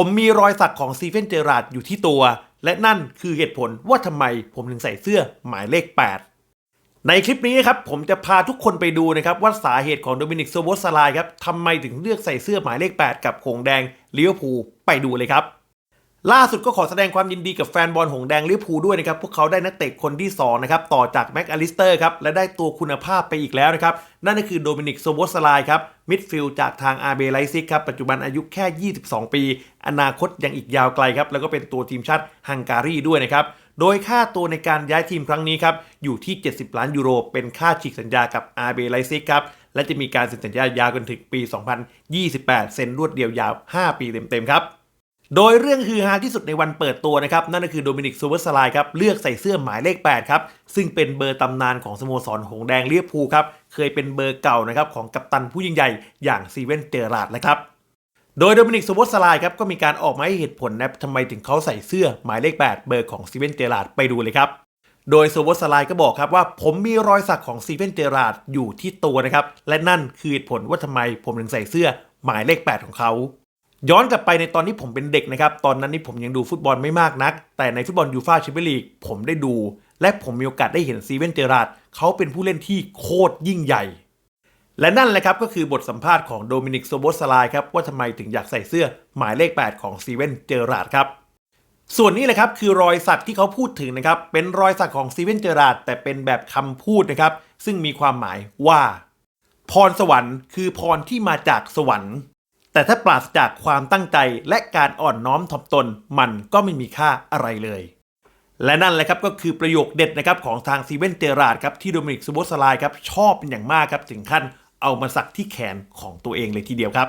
ผมมีรอยสักของซีเฟนเจอราดอยู่ที่ตัว และนั่นคือเหตุผลว่าทำไมผมถึงใส่เสื้อหมายเลข 8ในคลิปนี้นะครับผมจะพาทุกคนไปดูนะครับว่าสาเหตุของโดมินิกโซโบสลายครับทำไมถึงเลือกใส่เสื้อหมายเลข 8 กับขงแดงลิเวอร์พูลไปดูเลยครับ ล่าสุดก็ขอแสดงความยินดีกับแฟนบอลหงแดงลิเวอร์พูลด้วยนะครับ พวกเขาได้นักเตะคนที่2นะครับต่อจากแม็กอลิสเตอร์ครับ และได้ตัวคุณภาพไปอีกแล้วนะครับ นั่นก็คือโดมินิกโซโบสไลครับมิดฟิลด์จากทางอาเบไลซิกครับ ปัจจุบันอายุแค่ 22 ปี อนาคตยังอีกยาวไกลครับ แล้วก็เป็นตัวทีมชาติฮังการีด้วยนะครับ โดยค่าตัวในการย้ายทีมครั้งนี้ครับอยู่ที่ 70 ล้านยูโร เป็นค่าฉีกสัญญากับอาเบไลซิกครับและจะมีการเซ็นสัญญายาวกันถึงปี 2028 เซ็นรวดเดียวยาว 5 ปีเต็มๆครับ โดยเรื่องฮือฮาที่สุดในวันเปิดตัวนะครับ นั่นก็คือโดมินิกซูเปอร์สไลครับ เลือกใส่เสื้อหมายเลข 8 ครับ ซึ่งเป็นเบอร์ตำนานของสโมสรหงแดงเลียพูครับ เคยเป็นเบอร์เก่านะครับของกัปตันผู้ยิ่งใหญ่อย่างซีเวนเจอราดนะครับ โดยโดมินิกซูเปอร์สไลครับก็มีการออกมาให้เหตุผลนะทำไมถึงเขาใส่เสื้อหมายเลข 8 เบอร์ของซีเวนเจอราดไปดูเลยครับโดยโซโบสไลก็บอกครับว่าผมมีรอยสักของซีเวนเจอราดอยู่ที่ตัวนะครับ และนั่นคือเหตุผลว่าทำไมผมถึงใส่เสื้อหมายเลข 8 ของเขา ย้อนกลับไปในตอนที่ผมเป็นเด็กนะครับ ตอนนั้นนี่ผมยังดูฟุตบอลไม่มากนัก แต่ในฟุตบอลยูฟ่าแชมเปี้ยนลีกผมได้ดู และผมมีโอกาสได้เห็นซีเวนเจอราดเขาเป็นผู้เล่นที่โคตรยิ่งใหญ่ และนั่นแหละครับก็คือบทสัมภาษณ์ของโดมินิกโซโบสไลด์ครับว่าทำไมถึงอยากใส่เสื้อหมายเลข 8 ของซีเวนเจอราดครับส่วนนี้แหละครับคือรอยสักที่เขาพูดถึงนะครับเป็นรอยสักของซีเวนเจอราดแต่เป็นแบบคำพูดนะครับซึ่งมีความหมายว่า พรสวรรค์ คือพรที่มาจากสวรรค์ แต่ถ้าปราศจากความตั้งใจและการอ่อนน้อมถ่อมตนมันก็ไม่มีค่าอะไรเลย และนั่นแหละครับก็คือประโยคเด็ดนะครับของทางซีเวนเจอราดครับที่โดมินิกซูโบสลด์ครับชอบเป็นอย่างมากครับถึงขั้นเอามาสักที่แขนของตัวเองเลยทีเดียวครับ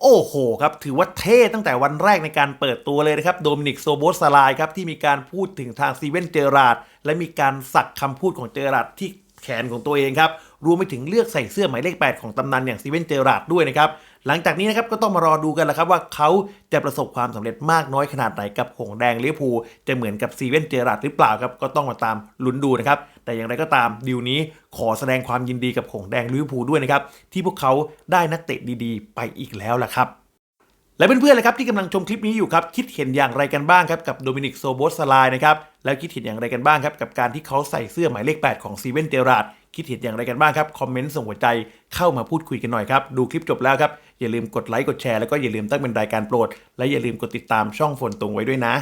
โอ้โหครับถือว่าเท่ตั้งแต่วันแรกในการเปิดตัวเลยนะครับโดมินิกโซโบสลด์ครับที่มีการพูดถึงทางซีเวนเจอราดและมีการสักคำพูดของเจอราดที่ แขนของตัวเองครับ รวมไปถึงเลือกใส่เสื้อหมายเลข 8 ของตำนานอย่างซีเวนเจอราร์ดด้วยนะครับ หลังจากนี้นะครับก็ต้องมารอดูกันแล้วครับว่าเขาจะประสบความสำเร็จมากน้อยขนาดไหนกับหงแดงลิเวอร์พูลจะเหมือนกับซีเวนเจอราร์ดหรือเปล่าครับก็ต้องมาตามลุ้นดูนะครับแต่อย่างไรก็ตามดีลนี้ขอแสดงความยินดีกับหงแดงลิเวอร์พูลด้วยนะครับที่พวกเขาได้นักเตะดีๆ ไปอีกแล้วล่ะครับ และเพื่อนๆเลยครับที่กำลังชมคลิปนี้อยู่ครับคิดเห็นอย่างไรกันบ้างครับกับโดมินิกโซโบสไลน์นะครับแล้วคิดเห็นอย่างไรกันบ้างครับกับการที่เขาใส่เสื้อหมายเลข 8 ของซีเวนเจอราร์ดคิดเห็นอย่างไรกันบ้างครับคอมเมนต์ส่งหัวใจเข้ามาพูดคุยกันหน่อยครับดูคลิปจบแล้วครับอย่าลืมกดไลค์กดแชร์แล้วก็อย่าลืมตั้งเป็นรายการโปรด และอย่าลืมกดติดตามช่องฝนตรงไว้ด้วยนะ